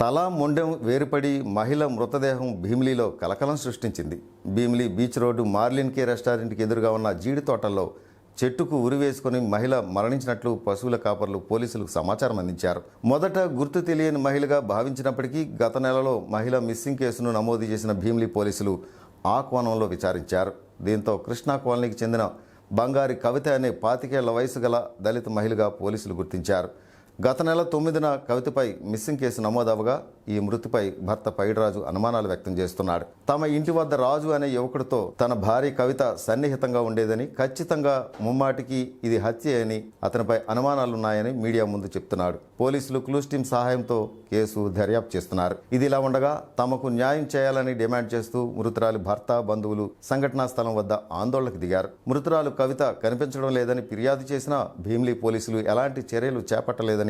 తల మొండెం వేరుపడి మహిళ మృతదేహం భీమిలీలో కలకలం సృష్టించింది. Bheemili beach road Marlin K రెస్టారెంట్కి ఎదురుగా ఉన్న జీడి తోటల్లో చెట్టుకు ఉరివేసుకుని మహిళ మరణించినట్లు పశువుల కాపర్లు పోలీసులకు సమాచారం అందించారు. మొదట గుర్తు తెలియని మహిళగా భావించినప్పటికీ గత నెలలో మహిళ మిస్సింగ్ కేసును నమోదు చేసిన భీమిలి పోలీసులు ఆ కోణంలో విచారించారు. దీంతో కృష్ణా కాలనీకి చెందిన బంగారి కవిత అనే పాతికేళ్ళ వయసు గల దళిత మహిళగా పోలీసులు గుర్తించారు. గత నెల తొమ్మిదిన కవితపై మిస్సింగ్ కేసు నమోదవగా ఈ మృతిపై భర్త పైడిరాజు అనుమానాలు వ్యక్తం చేస్తున్నాడు. తమ ఇంటి వద్ద రాజు అనే యువకుడితో తన భార్య కవిత సన్నిహితంగా ఉండేదని ఖచ్చితంగా ముమ్మాటికి ఇది హత్య అని అతనిపై అనుమానాలున్నాయని మీడియా ముందు చెప్తున్నాడు. పోలీసులు క్లూస్ టీం సహాయంతో కేసు దర్యాప్తు చేస్తున్నారు. ఇది ఇలా ఉండగా తమకు న్యాయం చేయాలని డిమాండ్ చేస్తూ మృతురాలి భర్త బంధువులు సంఘటనా స్థలం వద్ద ఆందోళనకు దిగారు. మృతురాలు కవిత కనిపించడం లేదని ఫిర్యాదు చేసినా భీమిలి పోలీసులు ఎలాంటి చర్యలు చేపట్టలేదని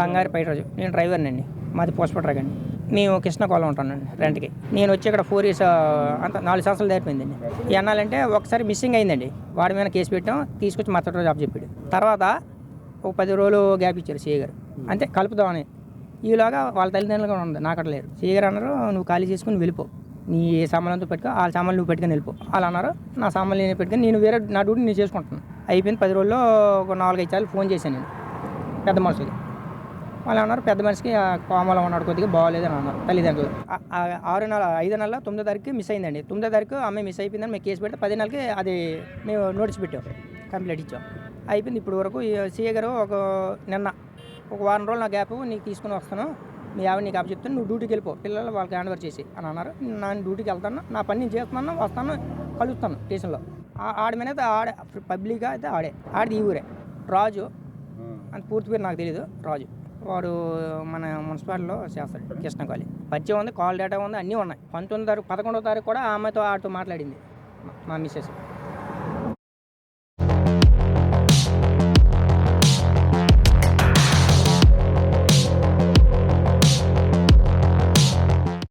బంగారు పైటరాజు నేను డ్రైవర్ని అండి మాది పోస్ట్ ట్రక్ అండి మేము కృష్ణకోళం ఉంటానండి రెంట్కి. నేను వచ్చి ఇక్కడ ఫోర్ ఇయర్స్ అంత నాలుగు సంవత్సరాలు దాటిపోయిందండి. ఎన్నాలంటే ఒకసారి మిస్సింగ్ అయిందండి. వాడి మీద కేసు పెట్టాం తీసుకొచ్చి మత్తటి రోజు చెప్పాడు. తర్వాత ఒక పది రోజులు గ్యాప్ ఇచ్చారు సీఏ గారు. అంతే కలుపుదామని ఈలోగా వాళ్ళ తల్లిదండ్రులు కూడా ఉంది నాకు లేరు. సీఏ గారు అన్నారు నువ్వు ఖాళీ చేసుకుని వెళ్ళిపో. నీ ఏ సామాన్లతో పెట్టుకో వాళ్ళ సామాన్లు నువ్వు పెట్టుకొని వెళ్ళిపో. వాళ్ళు అన్నారు నా సామాన్లు నేను పెట్టుకొని నేను వేరే నా డ్యూటీ నేను చేసుకుంటున్నాను. అయిపోయింది పది రోజుల్లో ఒక నాలుగైదు సార్లు ఫోన్ చేశాను నేను. పెద్ద మనుషులకి. వాళ్ళు అన్నారు పెద్ద మనిషికి ఆ కోమలో ఉన్నాడు కొద్దిగా బాగోలేదని అన్నారు తల్లిదండ్రులు. ఆరు నెల ఐదు నెలల తొమ్మిదో తారీఖు మిస్ అయిందండి. తొమ్మిదో తారీఖు ఆమె మిస్ అయిపోయిందని మేము కేసు పెట్టి పది నెలలకి అది మేము నోటీస్ పెట్టాం కంప్లైంట్ ఇచ్చాం. అయిపోయింది ఇప్పుడు వరకు సీఏ గారు ఒక నిన్న ఒక వారం రోజులు నా గ్యాప్ నీకు తీసుకుని వస్తాను. మీ ఆవిడ నీకు చెప్తాను నువ్వు డ్యూటీకి వెళ్ళిపో పిల్లలు వాళ్ళకి హ్యాండ్ ఓవర్ చేసి అని అన్నారు. నేను డ్యూటీకి వెళ్తాను నా పని నేను చేస్తున్నాను వస్తాను కలుస్తాను స్టేషన్లో. ఆడ మీద అయితే ఆడే పబ్లిక్గా అయితే ఆడే ఆడిది ఈ ఊరే. రాజు అంత పూర్తి పేరు నాకు తెలియదు రాజు. వాడు మన మున్సిపాలిటీలో చేస్తాడు కృష్ణకాళి పరిచయం ఉంది కాల్ డేటా ఉంది అన్నీ ఉన్నాయి. పంతొమ్మిది తారీఖు పదకొండో తారీఖు కూడా ఆ అమ్మాయితో ఆడితో మాట్లాడింది మా- మా మిస్సెస్.